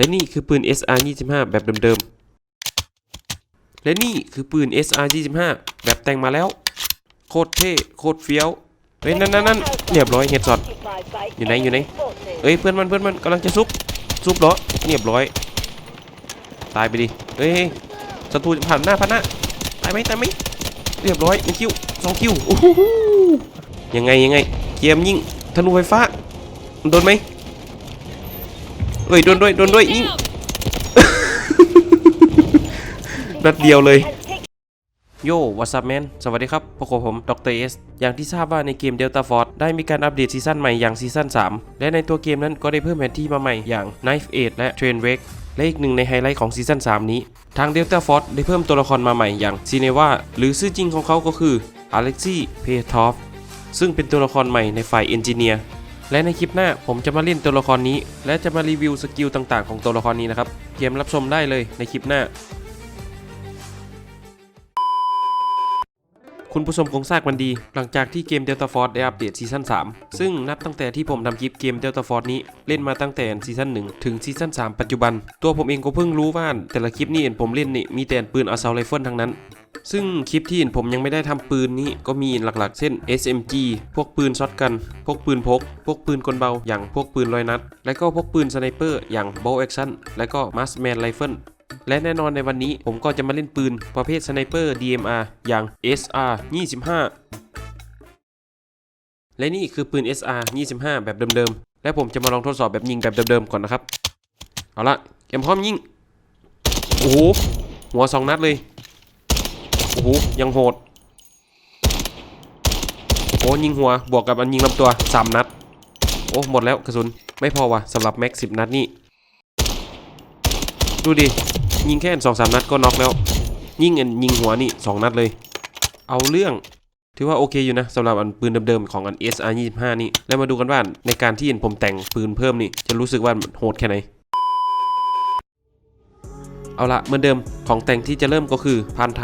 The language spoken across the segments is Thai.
และนี่คือปืน SR 25แบบเดิมๆ และนี่คือปืน SR 25แบบแต่งมาแล้ว โคตรเท่ โคตรเฟี้ยว เฮ้ยนั่นนั่นนั่นเรียบร้อยเฮดช็อตอยู่ไหนอยู่ไหนเอ้ยเพื่อนมันเพื่อนมันกำลังจะซุบซุบเหรอเรียบร้อย ตายไปดิเฮ้ยศัตรูจะผ่านหน้าผ่านหน้าตายไหมตายไหมเรียบร้อยหนึ่งคิวสองคิวโอ้โหยังไงยังไงเกมยิงธนูไฟฟ้าโดนไหม เอ้ยโดนด้วยโดนด้วยยิงนัดเดียวเลย โย่วัส p แมนสวัสดีครับพวกผมดรเอสอย่างที่ทราบว่าในเกม Delta Force ได้มีการอัปเดตซีซั่นใหม่อย่างซีซั่น 3 และในตัวเกมนั้นก็ได้เพิ่มแผนที่มาใหม่อย่าง Knife Edge และ Train Wreck และอีกหนึ่งในไฮไลท์ของซีซั่น 3 นี้ ทาง Delta Force ได้เพิ่มตัวละครมาใหม่อย่างซีเนวาหรือชื่อจริงของเขาก็คือ Alexei p e t o v ซึ่งเป็นตัวละครใหม่ในฝ่ายเอนจิเนียร์ และในคลิปหน้าผมจะมาเล่นตัวละครนี้ และจะมารีวิวสกิลต่างๆ ของตัวละครนี้นะครับเตรียมรับชมได้เลยในคลิปหน้า คุณผู้ชมคงทราบมันดี หลังจากที่เกม Delta Force ได้อัปเดตซีซั่น3 ซึ่งนับตั้งแต่ที่ผมทำคลิปเกม Delta Force นี้เล่นมาตั้งแต่ซีซั่น1 ถึงซีซั่น3 ปัจจุบัน ตัวผมเองก็เพิ่งรู้ว่าแต่ละคลิปนี่เห็นผมเล่นนี่มีแต่ปืนอาซาไรเฟิลทั้งนั้น ซึ่งคลิปที่เห็นผมยังไม่ได้ทำปืนนี้ก็มีหลักๆ เช่น SMG พวกปืนช็อตกัน พวกปืนพก พวกปืนกลเบา อย่างพวกปืนลอยนัด และก็พวกปืนสไนเปอร์อย่าง Bow Action และก็ Marksman Rifle และแน่นอนในวันนี้ผมก็จะมาเล่นปืนประเภทสไนเปอร์ DMR อย่าง SR 25 และนี่คือปืน SR 25 แบบเดิมๆ และผมจะมาลองทดสอบแบบยิงแบบเดิมๆ ก่อนนะครับ เอาละเกมพร้อมยิง โอ้โห หัวสองนัดเลย อ้โหยังโหดโอ้ยิงหัวบวกกับอันยิงลำตัว3นัด โอ้หมดแล้วกระสุนไม่พอว่ะสำหรับแม็ก10นัดนี่ดูดิยิงแค่สองสามนัดก็น็อกแล้ว ยิงเงินยิงหัวนี่สองนัดเลย เอาเรื่องถือว่าโอเคอยู่นะสำหรับอันปืนเดิมๆของอัน SR 25นี่แล้วมาดูกันว่าในการที่เห็นผมแต่งปืนเพิ่มนี่ จะรู้สึกว่าโหดแค่ไหนเอาละเหมือนเดิมของแต่งที่จะเริ่มก็คือพานไท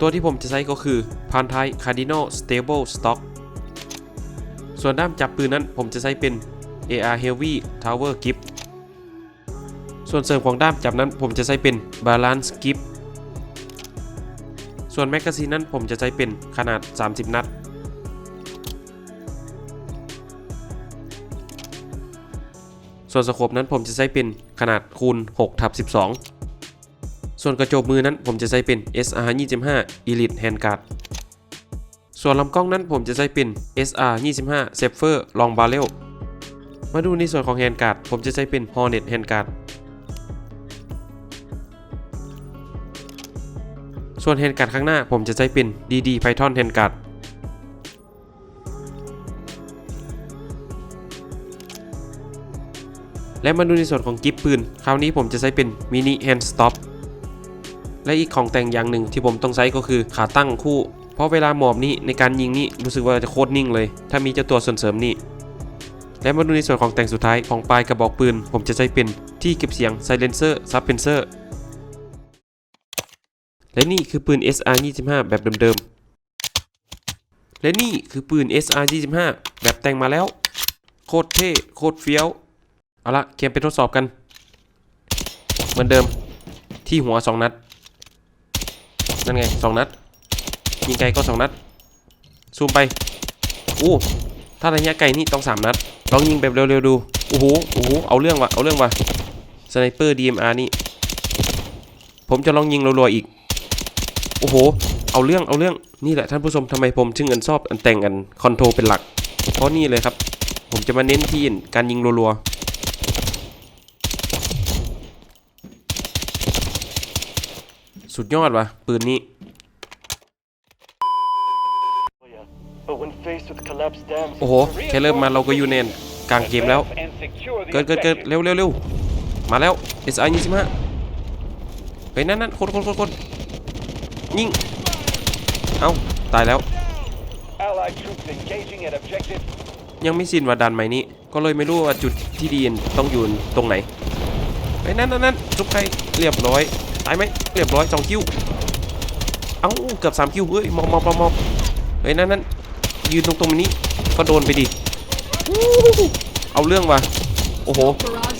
ตัวที่ผมจะใช้ก็คือพานไทย Cardinal Stable Stock ส่วนด้ามจับปืนนั้นผมจะใช้เป็น AR Heavy Tower Grip ส่วนเสริมของด้ามจับนั้นผมจะใช้เป็น Balance Grip ส่วนแมกกาซีนนั้นผมจะใช้เป็นขนาด 30 นัด ส่วนสโคปนั้นผมจะใช้เป็นขนาดคูณ6ทับ12 ส่วนกระจกมือนั้นผมจะใช้เป็น SR 25 Elite Handguard ส่วนลำกล้องนั้นผมจะใช้เป็น SR 25 Safer Long Barrel มาดูในส่วนของ Handguard ผมจะใช้เป็น Hornet Handguard ส่วน Handguard ข้างหน้าผมจะใช้เป็น DD Python Handguard และมาดูในส่วนของกิฟปืน คราวนี้ผมจะใช้เป็น Mini Hand Stop และอีกของแต่งอย่างหนึ่งที่ผมต้องใช้ก็คือขาตั้งคู่ เพราะเวลาหมอบนี้ในการยิงนี่รู้สึกว่าจะโคตรนิ่งเลย ถ้ามีเจ้าตัวส่วนเสริมนี่และมาดูในส่วนของแต่งสุดท้ายของปลายกระบอกปืน ผมจะใช้เป็นที่เก็บเสียง Silencer Suppressor และนี่คือปืน SR 25แบบเดิมๆ และนี่คือปืน SR 25แบบแต่งมาแล้ว โคตรเท่โคตรเฟี้ยว เอาละเกมไปทดสอบกัน เหมือนเดิมที่หัว 2 นัด นั่นไง2นัดยิงไกลก็2นัดซูมไปอู้ถ้าระยะไกลนี่ต้อง3นัดลองยิงแบบเร็วๆดูโอ้โหโอ้โหเอาเรื่องว่ะเอาเรื่องว่ะสไนเปอร์ DMR นี่ผมจะลองยิงรัวๆอีกโอ้โห เอาเรื่อง เอาเรื่อง นี่แหละท่านผู้ชมทำไมผมถึงเงินชอบอันแต่งอันคอนโทรเป็นหลัก เพราะนี่เลยครับ ผมจะมาเน้นที่การยิงรัวๆ สุดยอดว่ะปืนนี้ But when faced with collapsed dams, โอ้โห แค่เริ่มมาเราก็อยู่ในกลางเกมแล้ว เกิดเกิดเกิดเร็วเร็วเร็วมาแล้ว SI 25เฮ้ยนั่นนั่นคนคนคนคนยิง เอ้า ตายแล้ว Allied troops engaging at objective ยังไม่สิ้นว่าดันไหมนี้ ก็เลยไม่รู้ว่าจุดที่ดีต้องอยู่ตรงไหนไอ้ยนั่นนั่นนั่นจุกใครเรียบร้อย ตายไหมเรียบร้อยสองคิวเอ้าเกือบสามคิวเฮ้ยมอบมอบมอบมอบเฮ้ยนั่นนั่นยืนตรงตรงนี้ก็โดนไปดิวู้เอาเรื่องว่ะโอ้โห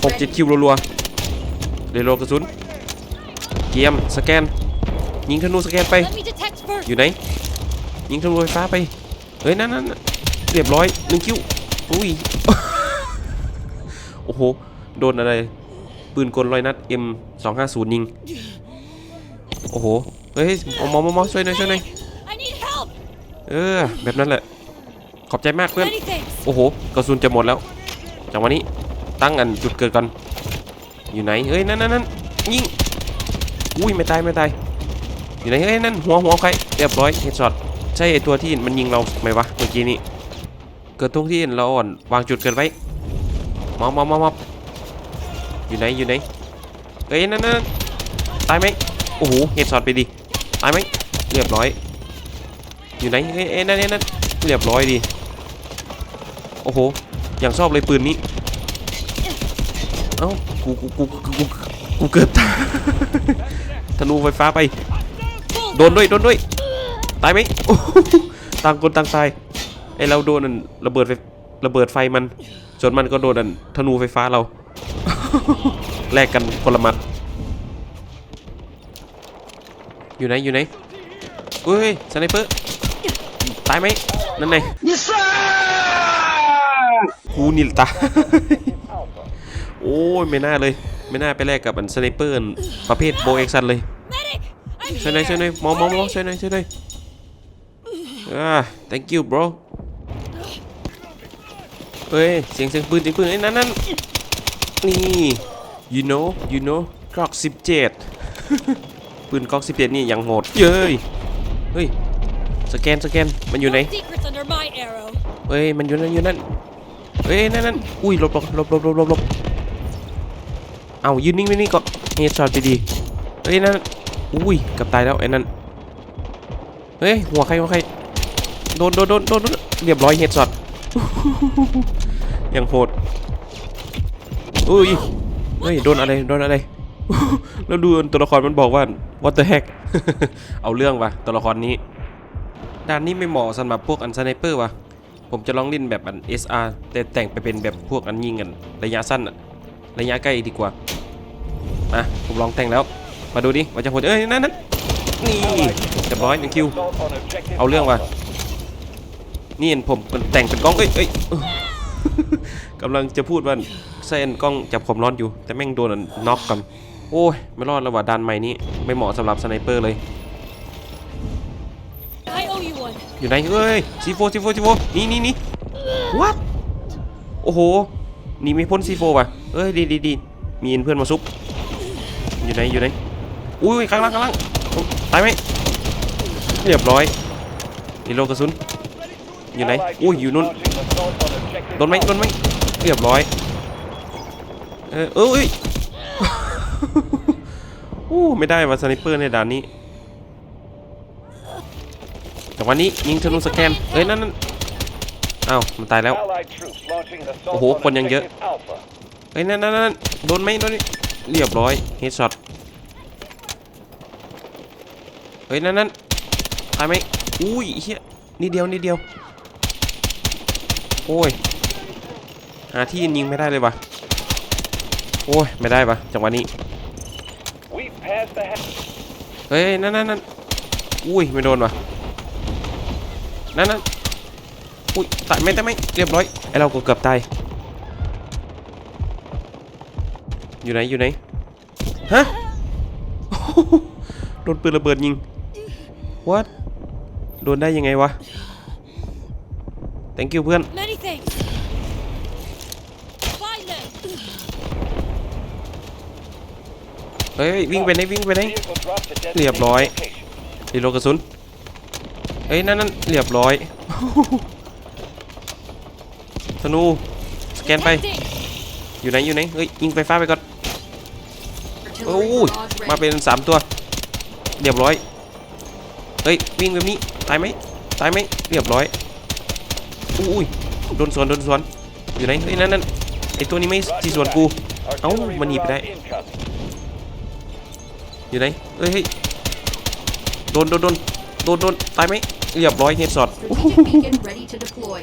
หกเจ็ดคิวรัวเรโหลดกระสุนเกียมสแกน ยิงธนูสแกนไป Let me detect first. อยู่ไหน ยิงธนูไฟฟ้าไป เฮ้ยนั่นนั่นนั่นเรียบร้อยหนึ่งคิวอุ้ยโอ้โห โดนอะไร ปืนกลร้อยนัด M 2 5 0ยิง โอ้โห เฮ้ยเอาหมอหมอหมอช่วยหน่อยช่วยหน่อย I need help. เออ แบบนั้นแหละ ขอบใจมากเพื่อน Many thanks. โอ้โห กระสุนจะหมดแล้วจังหวะนี้ ตั้งอันจุดเกิดก่อน อยู่ไหน เฮ้ย นั่นนั่นนั่นยิง อุ้ย ไม่ตาย ไม่ตาย อยู่ไหน เฮ้ย นั่น หัวหัวใคร เรียบร้อยเฮดช็อต ใช่ไอตัวที่มันยิงเราไหมวะ เมื่อกี้นี้ เกิดตรงที่เราอ่อน วางจุดเกิดไว้มอบมอบมอบมอบอยู่ไหน อยู่ไหน เฮ้ย นั่นนั่นนั่นตายไหม โอ้โหเฮดช็อตไปดิตายไหมเรียบร้อย อยู่ไหนเอ้ยนั่นนั่นนั่นเรียบร้อยดีโอ้โหอย่างชอบเลยปืนนี้เอ้ากูกูกูกูกูกูเกิดธนูไฟฟ้าไป โดนด้วยโดนด้วยตายไหมต่างคนต่างตายไอเราโดนอันระเบิดไฟระเบิดไฟมันส่วนมันก็โดนอันธนูไฟฟ้าเราแลกกันคนละมัด อยู่ไหนอยู่ไหนเฮ้ยสไนเปอร์ตายไหมนั่นไงกูนิลตายโอ้ยไม่น่าเลยไม่น่าไปแลกกับอันสไนเปอร์อันประเภทโบเอ็กซันเลย Medic. I'm ช่วยหน่อยช่วยหน่อยหมอหมอหมอช่วยหน่อยช่วยหน่อยอ่า thank you bro เฮ้ยเสียงเสียงปืนเสียงปืนไอ้ยนั่นนั่นนี่ you know you know กรอกสิบเจ็ด ปืนกรอกสิบเจ็ดนี่ยังโหดเย้ยเฮ้ยสแกนสแกนมันอยู่ไหน secrets under my arrow. เฮ้ยมันอยู่นั่นอยู่นั่นเฮ้ยนั่นนั่นอุ้ยหลบหลบหลบหลบหลบหลบหลบเอายืนนิ่งไว้นี่ก่อนเฮดช็อตไปดีเฮ้ยนั่นอุ้ยเกับตายแล้วไอ้นั่นเฮ้ยหัวใครหัวใครโดนโดนโดนโดนโดนเรียบร้อยเฮดช็อตยังโหดอุ้ยเฮ้ยโดนอะไรโดนอะไร แล้วดูตัวละครมันบอกว่า what the heck เอาเรื่องว่ะตัวละครนี้ด่านนี้ไม่เหมาะสำหรับพวกอันสไนเปอร์ว่ะผมจะลองเล่นแบบอัน SR แต่แต่งไปเป็นแบบพวกอันยิงกันระยะสั้นอะระยะใกล้ดีกว่ามาผมลองแต่งแล้ว มาดูดิว่าจะโหดเอ้ยนั่นนั่นนี่เรียบร้อยหนึ่งคิวเอาเรื่องว่ะนี่เห็นผมแต่งเป็นกล้องเอ้ยเอ้ยกำลังจะพูดว่าใส่อันกล้องจับความร้อนอยู่ แต่แม่งโดนอันน็อกกัน โอ้ย ไม่รอดแล้วว่ะดันใหม่นี้ ไม่เหมาะสำหรับสไนเปอร์เลย I owe you one. อยู่ไหนเอ้ยซีโฟซีโฟซีโฟนี่นี่นี่ what โอ้โหหนี่ไม่พ้นซีโฟว่ะเอ้ยดีดีดีมีเพื่อนมาซุปอยู่ไหนอยู่ไหนอุ้ยข้างล่างข้างล่างตายไหมเรียบร้อยรีโหลดกระสุนอยู่ไหน Allied อุ้ย troops อยู่นู่น launching assault on objective โดนไหม Alpha. โดนไหมเรียบร้อยเออเอ้ยโอ้ไม่ได้ว่ะสไนเปอร์ในด่านนี้แต่วันนี้ยิงธนูสแกนเอ้ยนั่นนั่นอ้าวมันตายแล้ว Allied troops launching assault โอ้โห on คนยังเยอะ objective Alpha. เฮ้ยนั่นนั่นนั่นโดนไหมโดนไหมเรียบร้อยเฮดช็อตเฮ้ยนั่นนั่นตายไหมอุ้ยเฮียนิดเดียวนิดเดียว โอ้ยหาที่ยิงไม่ได้เลยว่ะ โอ้ย ไม่ได้ว่ะจังหวะนี้ เฮ้ย นั่นนั่นนั่นอุ้ย ไม่โดนวะนั่นนั่นอุ้ยตายไม่ตายไม่เรียบร้อย ไอเราก็เกือบตาย อยู่ไหน อยู่ไหน ฮะ โดนปืนระเบิดยิง what โดนได้ยังไงวะ thank you เพื่อน เฮ้ยวิ่งไปไหนวิ่งไปไหน Vehicle dropped to เรียบร้อย destination location. รีโหลดกระสุนเฮ้ยนั่นนั่นเรียบร้อยธนูสแกนไป Detecting. อยู่ไหนอยู่ไหนเฮ้ยยิงไฟฟ้าไปก่อนโอ้ Artillery ย barrage มา ready. เป็นสามตัวเรียบร้อยเฮ้ยวิ่งแบบนี้ตายไหมตายไหมเรียบร้อยอุ้ยโดนสวนโดนสวนอยู่ไหนเฮ้ยนั่นนั่นไอตัวนี้ไม่ที่สวนกูเอ้า Artillery มันหนีไปได้ barrage incoming. อยู่ไหนเฮ้ยเฮ้ยโดนโดนโดนโดนโดนตายไหมเรียบร้อยเฮดช็อต Strategic beacon ready to deploy.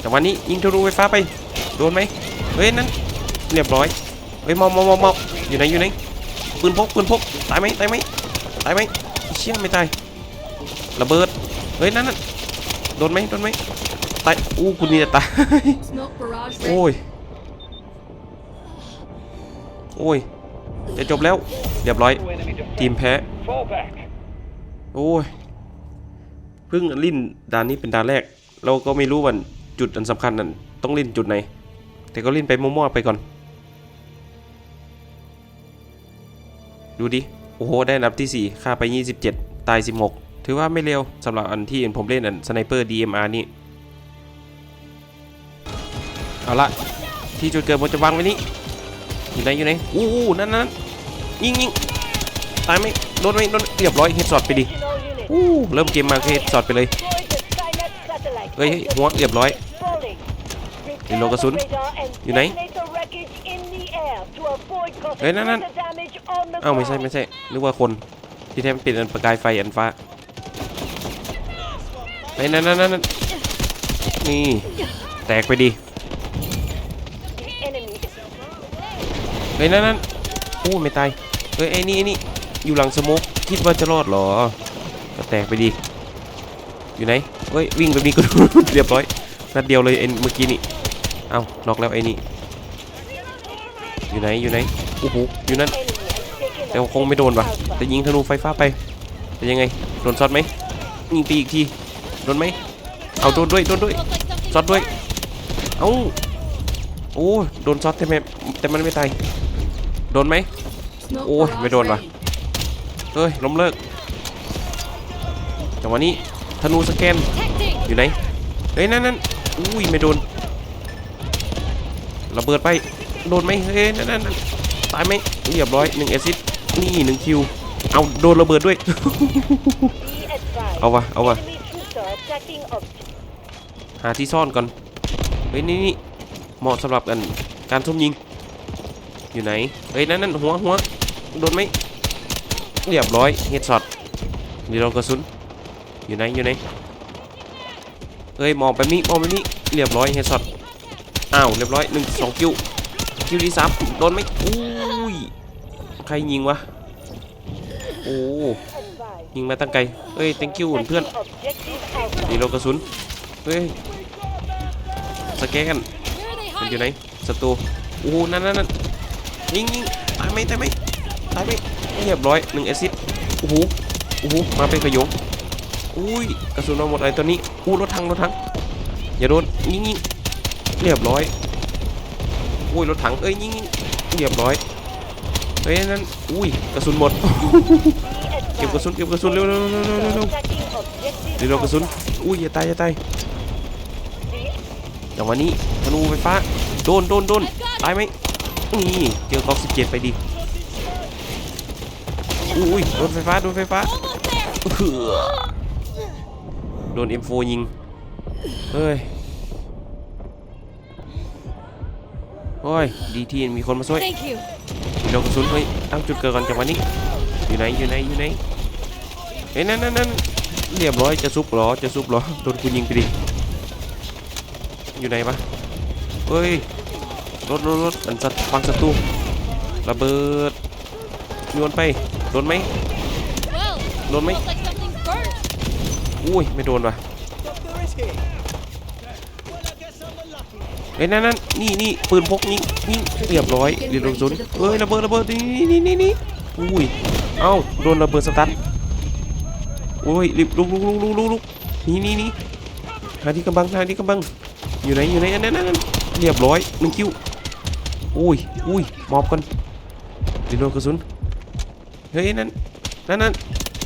แต่วันนี้ยิงทะลุไฟฟ้าไป โดนไหมเฮ้ยนั่นเรียบร้อยเฮ้ยมอบมอบมอบมอบอยู่ไหนอยู่ไหนปืนพกปืนพกตายไหมตายไหมตายไหมเชี่ยไม่ตายระเบิดเฮ้ยนั่นนั่นโดนไหมโดนไหมตายอู้คุณนี่จะตาย Smoke barrage ready. โอ้ยโอ้ย จะจบแล้ว เรียบร้อย ทีมแพ้ โอ้ย เพิ่งลิ้นด่านนี้เป็นด่านแรก เราก็ไม่รู้ว่าจุดอันสำคัญนั้นต้องลิ้นจุดไหน แต่ก็ลิ้นไปมั่วๆไปก่อน ดูดิ โอ้โห ได้นับที่ 4 ค่าไป 27 ตาย 16 ถือว่าไม่เร็วสำหรับอันที่ผมเล่นอันสไนเปอร์ DMR นี่ เอาละที่จุดเกิดผมจะวางไว้นี้อยู่ไหนอยู่ไหนอู้อู้นั่นนั่น ยิงยิงตายไหมโดนไหมโดนเรียบร้อยเฮดช็อตไปดิอู้เริ่มเกมมาเฮดช็อตไปเลยเฮ้ยเฮ้ยหัวเรียบร้อยรีโหลดกระสุนอยู่ไหนเฮ้ยนั่นนั่นเอ้าไม่ใช่ไม่ใช่นึกว่าคนที่แท้มันเป็นอันประกายไฟอันฟ้าไอ้ยนั่นนั่นนั่นนั่นนี่แตกไปดิเฮ้ยนั่นนั่นโอ้ไม่ตาย เฮ้ยไอ้นี่ไอ้นี่อยู่หลังสโมกคิดว่าจะรอดเหรอก็แตกไปดิอยู่ไหนเฮ้ยวิ่งไปมีกระสุนเรียบร้อยนัดเดียวเลยไอ้เมื่อกี้นี่เอ้าน็อกแล้วไอ้นี่อยู่ไหนอยู่ไหนโอ้โหอยู่นั่นแต่คงไม่โดนว่ะแต่ยิงธนูไฟฟ้าไปเป็นยังไงโดนช็อตไหมยิงตีอีกทีโดนไหมเอาโดนด้วยโดนด้วย Looks like something's ช็อตด้วยเอ้าโอ้โดนช็อตแต่ไม่แต่มันไม่ตายโดนไหม Smoke Ôi, barrage mới đồn vào. ready. เฮ้ยล้มเลิกจังหวะนี้ธนูสแกน detecting. อยู่ไหนเฮ้ยนั่นนั่นอุ้ยไม่โดนระเบิดไปโดนไหมเฮ้ยนั่นนั่นนั่นตายไหมเรียบร้อยหนึ่งแอซิดนี่หนึ่งคิวเอาโดนระเบิดด้วย เอาวะเอาวะหาที่ซ่อนก่อนเฮ้ยนี่นี่เหมาะสำหรับกันการซุ่มยิง อยู่ไหนเฮ้ยนั่นนั่นหัวหัว โดนไหมเรียบร้อยเฮดช็อตมีรองกระสุนอยู่ไหนอยู่ไหนเฮ้ยมองแบบนี้มองแบบนี้เรียบร้อยเฮดช็อตอ้าวเรียบร้อยหนึ่งสองคิวคิวที่สามโดนไหมอุ้ยใครยิงวะโอ้ยิงมาตั้งไกลเฮ้ย thank you เพื่อนมีรองกระสุนเฮ้ยสแกน Where are they มันอยู่ไหนศัตรูโอ้นั่นนั่นนั่นยิงยิงตายไหมตายไหม ตายไหมเรียบร้อยหนึ่งแอซิดโอ้โหโอ้โหมาเป็นขยงอุ้ยกระสุนมาหมดไอ้ตัวนี้อู้รถถังรถถังอย่าโดนยิงยิงเรียบร้อยอุ้ยรถถังเอ้ยยิงยิงเรียบร้อยเฮ้ยนั่นอุ้ยกระสุนหมดเก็บกระสุนเก็บกระสุนเร็วเร็วเร็วเร็วเร็วเร็วเดี๋ยวกระสุนอุ้ยอย่าตายอย่าตายจังหวะนี้ธนูไฟฟ้าโดนโดนโดนตายไหมนี่เจอกอกสิบเจ็ดไปดิ อุ้ยโดนไฟฟ้าโดนไฟฟ้า Almost there. เหือโดน M4 ยิง เฮ้ยโอ้ยดีทีมีคนมาช่วย Thank you. มีโดนกระสุนเฮ้ยตั้งจุดเกิดก่อนจังหวะนี้ อยู่ไหนอยู่ไหนอยู่ไหนเฮ้ยนั่นนั่นนั่นเรียบร้อยจะซุบเหรอจะซุบเหรอโดนกูยิงไปดิอยู่ไหนปะเฮ้ยรถรถรถอันสัตว์ฟังศัตรูระเบิดโยนไป โดนไหมโดนไหมอุ้ยไม่โดนว่ะเฮ้ยนั่นนั่นนี่นี่ปืนพกนี่นี่เรียบร้อยเรียบร้อยศูนย์เฮ้ยระเบิดระเบิดนี่นี่นี่นี่อุ้ยเอ้าโดนระเบิดสตันโอ้ยรีบลุกลุกลุกลุกลุกลุกนี่นี่นี่หาที่กำบังหาที่กำบังอยู่ไหนอยู่ไหนอันนั้นนั่นนั่นเรียบร้อยหนึ่งคิวอุ้ยอุ้ยมอบกันรีโหลดกระสุน เฮ้ยนั่นนั่นนั่น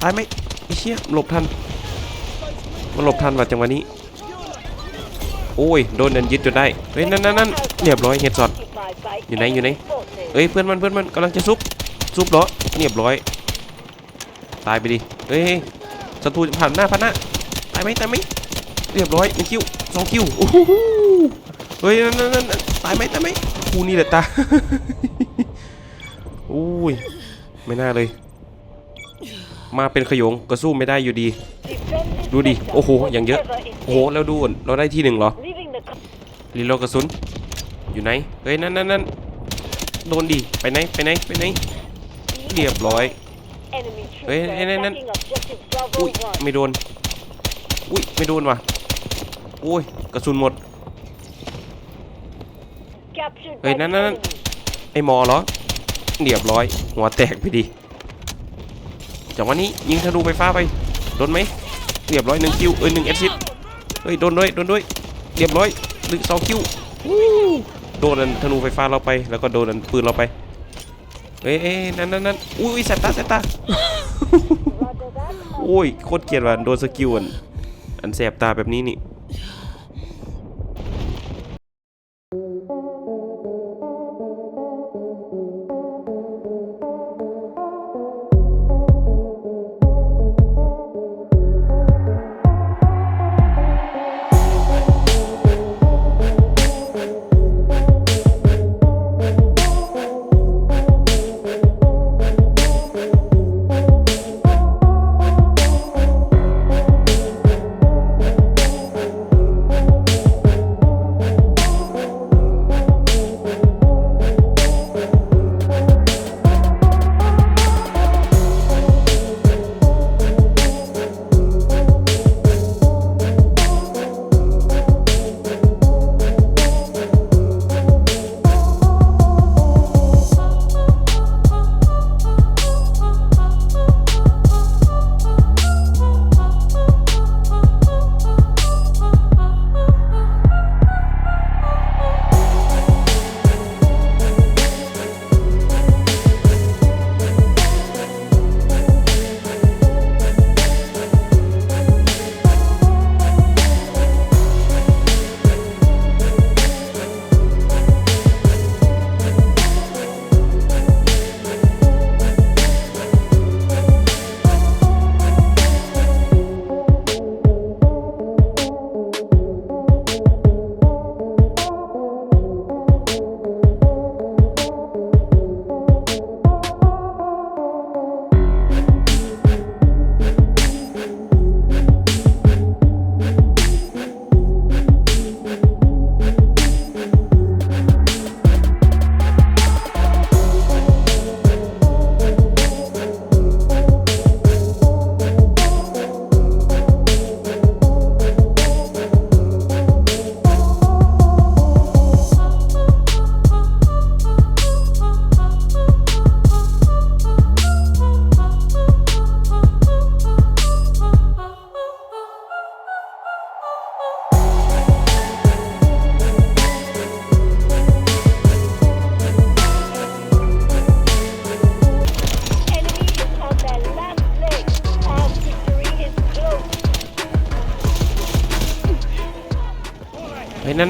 ตายไหมไอ้เชี่ยหลบทันมันหลบทันว่ะจังหวะนี้ โอ้ยโดนเดินยึดจนได้เฮ้ยนั่นนั่นนั่นเรียบร้อยเฮดช็อตอยู่ไหนอยู่ไหนเฮ้ยเพื่อนมันเพื่อนมันกำลังจะซุบซุบเหรอเรียบร้อย ตายไปดิเฮ้ยศัตรูผ่านหน้าผ่านหน้าตายไหมตายไหมเรียบร้อยหนึ่งคิวสองคิวโอ้โหเฮ้ยนั่นนั่นนั่นตายไหมตายไหมกูนี่แหละตาโอ้ย ไม่น่าเลย มาเป็นขโยงก็สู้ไม่ได้อยู่ดี ดูดิ โอ้โห อย่างเยอะ โอ้โห แล้วดูก่อนเราได้ที่หนึ่งเหรอรีโหลดกระสุน อยู่ไหน เฮ้ย นั่นนั่นนั่นโดนดิ ไปไหน ไปไหน ไปไหน เรียบร้อย Enemy troops Ê, are ê, ê, ê. attacking objective Bravo อุ้ย 1. ไม่โดน อุ้ย ไม่โดนว่ะโอ้ย กระสุนหมด Captured Ê, by nè, the nè, nè. enemy. ไอ้หมอเหรอ เรียบร้อย หัวแตกไปดิจังหวะนี้ยิงธนูไฟฟ้าไปโดนไหมเรียบร้อยหนึ่งคิวเอ้ยหนึ่งแอซิดเฮ้ยโดนด้วยโดนด้วยเรียบร้อยหนึ่งสองคิววู้โดนอันธนูไฟฟ้าเราไป แล้วก็โดนอันปืนเราไปเอ้ยเอ้ยนั่นนั่นนั่นอุ้ยอุ้ยแสบตาแสบตาโอ้ยโคตรเกลียดว่ะโดนสกิลอันอันแสบตาแบบนี้นี่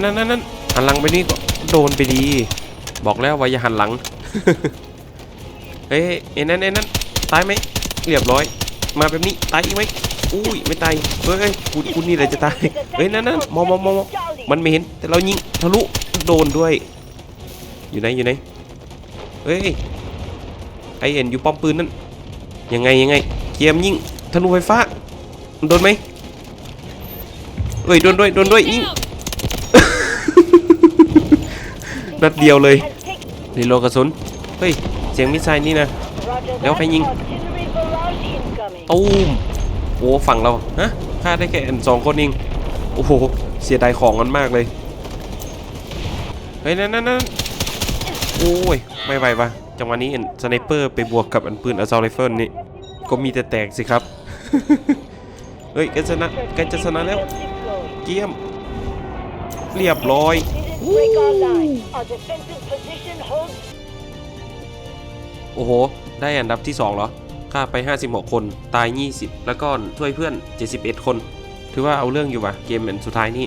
นั่นนั่นนั่นหันหลังไปนี่ก็โดนไปดี บอกแล้วว่าอย่าหันหลัง เฮ้ยเอ้ยนั่นเอ้ยนั่นตายไหมเรียบร้อย มาแบบนี้ตายอีกไหมอุ้ยไม่ตายเฮ้ยคุณคุณนี่แหละจะตายเฮ้ยนั่นนั่นมองมองมองมองมันไม่เห็นแต่เรายิงทะลุโดนด้วย อยู่ไหนอยู่ไหนเฮ้ยไอเอ็นอยู่ป้อมปืนนั่นยังไงยังไงเกียมยิงธนูไฟฟ้าโดนไหมเอ้ยโดนด้วยโดนด้วยยิง นัดเดียวเลย Has taken รีโหลดกระสุน เฮ้ย เสียงมิสไซล์นี่นะ Roger Đéo that. phải nhìn. Artillery barrage incoming. ตูมโอ้ฝั่งเรา ฮะฆ่าได้แค่อันสองคนเองโอ้โห เสียดายของกันมากเลย เฮ้ย นั่นนั่นนั่นโอ้ย ไม่ไหวปะจังหวะนี้เห็นสไนเปอร์ไปบวกกับอันปืนอ s ซ u l ไรเฟิลนี่ ก็มีแต่แตกสิครับ เฮ้ยแกชนะแกจะชนะแล้ว Deployed. เกียม เรียบร้อย Didn't break our line. Our defensive position holds โอ้โห ได้อันดับที่ 2 เหรอฆ่าไป 56 คน ตาย 20 แล้วก็ช่วยเพื่อน 71 คน ถือว่าเอาเรื่องอยู่ว่ะ เกมเหมือนสุดท้ายนี้